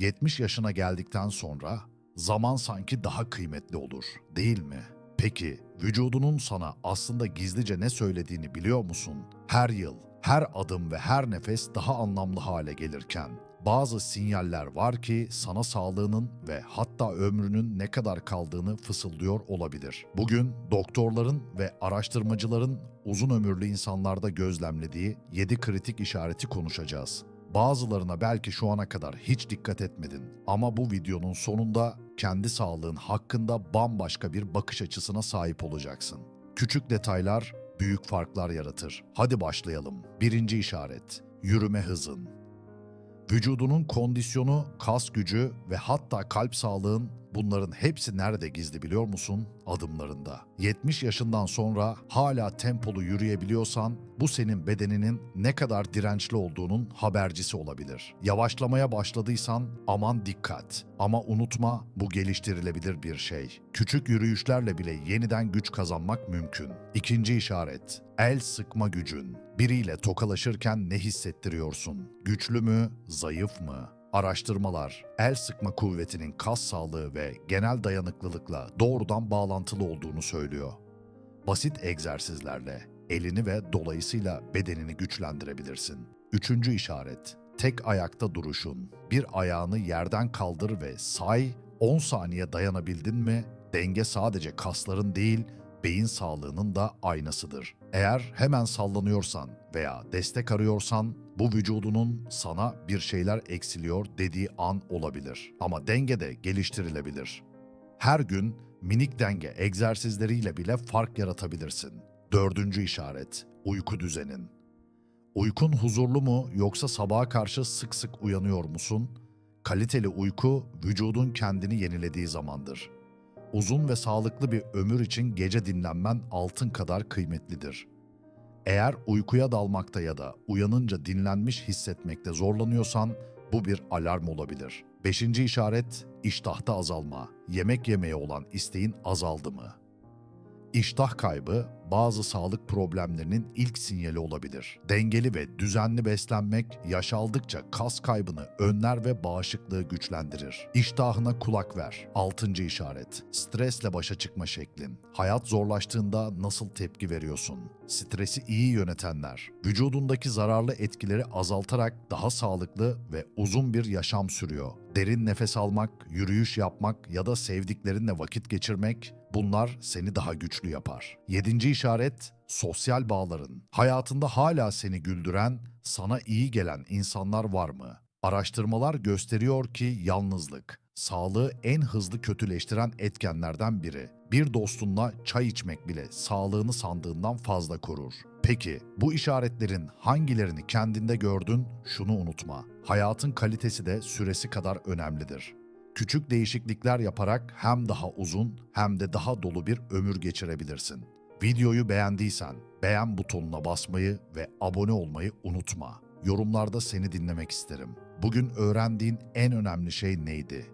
70 yaşına geldikten sonra zaman sanki daha kıymetli olur, değil mi? Peki vücudunun sana aslında gizlice ne söylediğini biliyor musun? Her yıl, her adım ve her nefes daha anlamlı hale gelirken bazı sinyaller var ki sana sağlığının ve hatta ömrünün ne kadar kaldığını fısıldıyor olabilir. Bugün doktorların ve araştırmacıların uzun ömürlü insanlarda gözlemlediği 7 kritik işareti konuşacağız. Bazılarına belki şu ana kadar hiç dikkat etmedin ama bu videonun sonunda kendi sağlığın hakkında bambaşka bir bakış açısına sahip olacaksın. Küçük detaylar büyük farklar yaratır. Hadi başlayalım. Birinci işaret, yürüme hızın. Vücudunun kondisyonu, kas gücü ve hatta kalp sağlığın bunların hepsi nerede gizli biliyor musun? Adımlarında. 70 yaşından sonra hala tempolu yürüyebiliyorsan bu senin bedeninin ne kadar dirençli olduğunun habercisi olabilir. Yavaşlamaya başladıysan aman dikkat. Ama unutma bu geliştirilebilir bir şey. Küçük yürüyüşlerle bile yeniden güç kazanmak mümkün. İkinci işaret. El sıkma gücün. Biriyle tokalaşırken ne hissettiriyorsun? Güçlü mü, zayıf mı? Araştırmalar, el sıkma kuvvetinin kas sağlığı ve genel dayanıklılıkla doğrudan bağlantılı olduğunu söylüyor. Basit egzersizlerle elini ve dolayısıyla bedenini güçlendirebilirsin. Üçüncü işaret, tek ayakta duruşun. Bir ayağını yerden kaldır ve say, 10 saniye dayanabildin mi? Denge sadece kasların değil, beyin sağlığının da aynasıdır. Eğer hemen sallanıyorsan veya destek arıyorsan bu vücudunun sana bir şeyler eksiliyor dediği an olabilir. Ama denge de geliştirilebilir. Her gün minik denge egzersizleriyle bile fark yaratabilirsin. Dördüncü işaret, uyku düzenin. Uykun huzurlu mu yoksa sabaha karşı sık sık uyanıyor musun? Kaliteli uyku vücudun kendini yenilediği zamandır. Uzun ve sağlıklı bir ömür için gece dinlenmen altın kadar kıymetlidir. Eğer uykuya dalmakta ya da uyanınca dinlenmiş hissetmekte zorlanıyorsan bu bir alarm olabilir. Beşinci işaret iştahta azalma. Yemek yemeye olan isteğin azaldı mı? İştah kaybı bazı sağlık problemlerinin ilk sinyali olabilir. Dengeli ve düzenli beslenmek yaş aldıkça kas kaybını önler ve bağışıklığı güçlendirir. İştahına kulak ver. Altıncı işaret. Stresle başa çıkma şeklin. Hayat zorlaştığında nasıl tepki veriyorsun? Stresi iyi yönetenler, vücudundaki zararlı etkileri azaltarak daha sağlıklı ve uzun bir yaşam sürüyor. Derin nefes almak, yürüyüş yapmak ya da sevdiklerinle vakit geçirmek Bunlar seni daha güçlü yapar. Yedinci işaret, sosyal bağların. Hayatında hala seni güldüren, sana iyi gelen insanlar var mı? Araştırmalar gösteriyor ki yalnızlık, sağlığı en hızlı kötüleştiren etkenlerden biri. Bir dostunla çay içmek bile sağlığını sandığından fazla korur. Peki bu işaretlerin hangilerini kendinde gördün? Şunu unutma. Hayatın kalitesi de süresi kadar önemlidir. Küçük değişiklikler yaparak hem daha uzun hem de daha dolu bir ömür geçirebilirsin. Videoyu beğendiysen beğen butonuna basmayı ve abone olmayı unutma. Yorumlarda seni dinlemek isterim. Bugün öğrendiğin en önemli şey neydi?